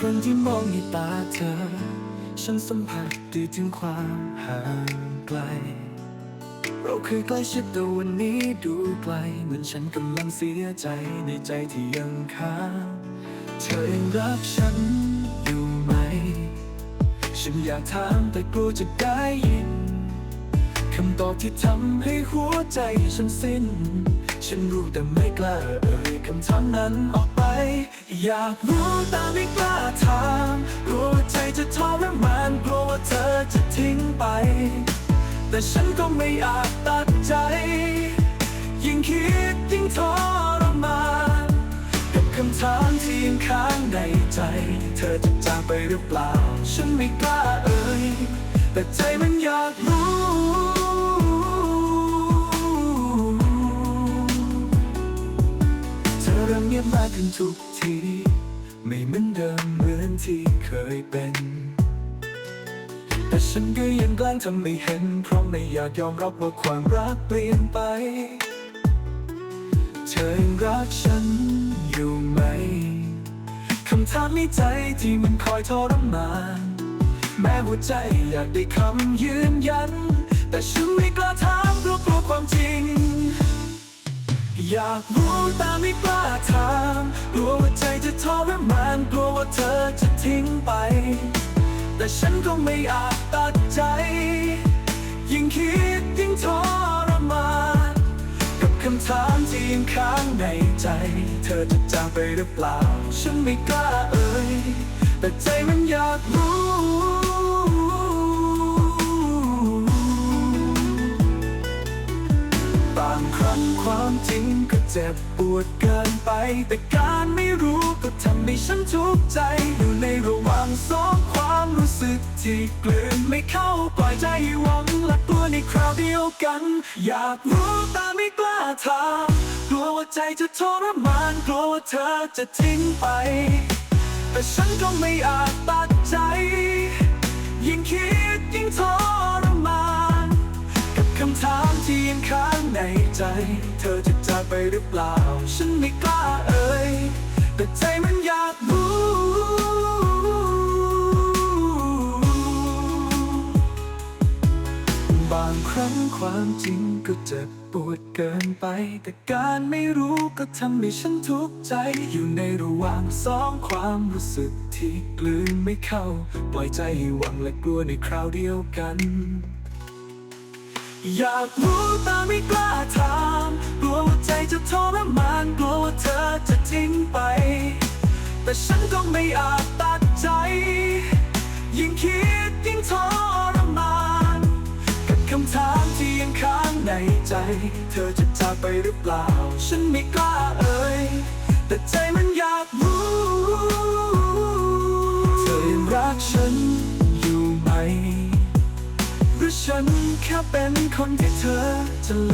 คนที่มองในตาเธอ ฉันสัมผัสได้ถึงความห่างไกล เราเคยใกล้ชิดแต่วันนี้ดูไกล เหมือนฉันกำลังเสียใจในใจที่ยังค้างเธอยังรักฉันอยู่ไหม ฉันอยากถามแต่กลัวจะได้ยินคำตอบที่ทำให้หัวใจฉันสิ้น ฉันรู้แต่ไม่กล้าเอ่ยคำถามนั้นออกไป อยากรู้แต่ไม่กล้าถามกลัวใจจะทรมานกลัวว่าเธอจะทิ้งไป แต่ฉันก็ไม่อาจตัดใจ ยิ่งคิดยิ่งทรมานกับคำถามที่ยังค้างในใจ เธอจะจากไปหรือเปล่า ฉันไม่กล้าเอ่ยแต่ใจมันอยากรู้เธอเริ่มเงียบมากขึ้นทุก ทีไม่เหมือนเดิมเหมือนที่เคยเป็น แต่ฉันก็ยังแกล้งทำไม่เห็น เพราะไม่อยากยอมรับว่าความรักเปลี่ยนไป เธอยังรักฉันอยู่ไหม คำถามในใจที่มันคอยทรมานแม้หัวใจอยากได้คำยืนยัน แต่ฉันไม่กล้าถามเพราะกลัวความจริง อยากรู้แต่ไม่กล้าถามกลัวว่าใจจะทรมานกลัวว่าเธอจะทิ้งไป แต่ฉันก็ไม่อาจตัดใจ ยิ่งคิดยิ่งทรมานกับคำถามที่ยังค้างในใจ เธอจะจากไปหรือเปล่า ฉันไม่กล้าเอ่ยแต่ใจมันอยากรู้างครั้งความจริงก็เจ็บปวดเกินไป แต่การไม่รู้ก็ทำให้ฉันทุกข์ใจ อยู่ในระหว่างสองความรู้สึกที่กลืนไม่เข้าปล่อยใจให้หวังและกลัวในคราวเดียวกัน อยากรู้แต่ไม่กล้าถามกลัวว่าใจจะทรมานกลัวว่าเธอจะทิ้งไป แต่ฉันก็ไม่อาจตัดใจ ยิ่งคิดยิ่งทร เธอจะจากไปหรือเปล่า ฉันไม่กล้าเอ่ยแต่ใจมันอยากรู้ บางครั้งความจริงก็เจ็บปวดเกินไป แต่การไม่รู้ก็ทำให้ฉันทุกข์ใจ อยู่ในระหว่างสองความรู้สึกที่กลืนไม่เข้า ปล่อยใจให้หวังและกลัวในคราวเดียวกัน อยากรู้แต่ไม่กล้าถามกลัวว่าใจจะทรมานกลัวว่าเธอจะทิ้งไป แต่ฉันก็ไม่อาจตัดใจ ยิ่งคิดยิ่งทรมาน กับคำถามที่ยังค้างในใจ เธอจะจากไปหรือเปล่า ฉันไม่กล้าเอ่ยแต่ใจมันอยากรู้ เธอยังรักฉันอยู่ไหม ฉันแค่เป็นคนที่เธอจะลืมไป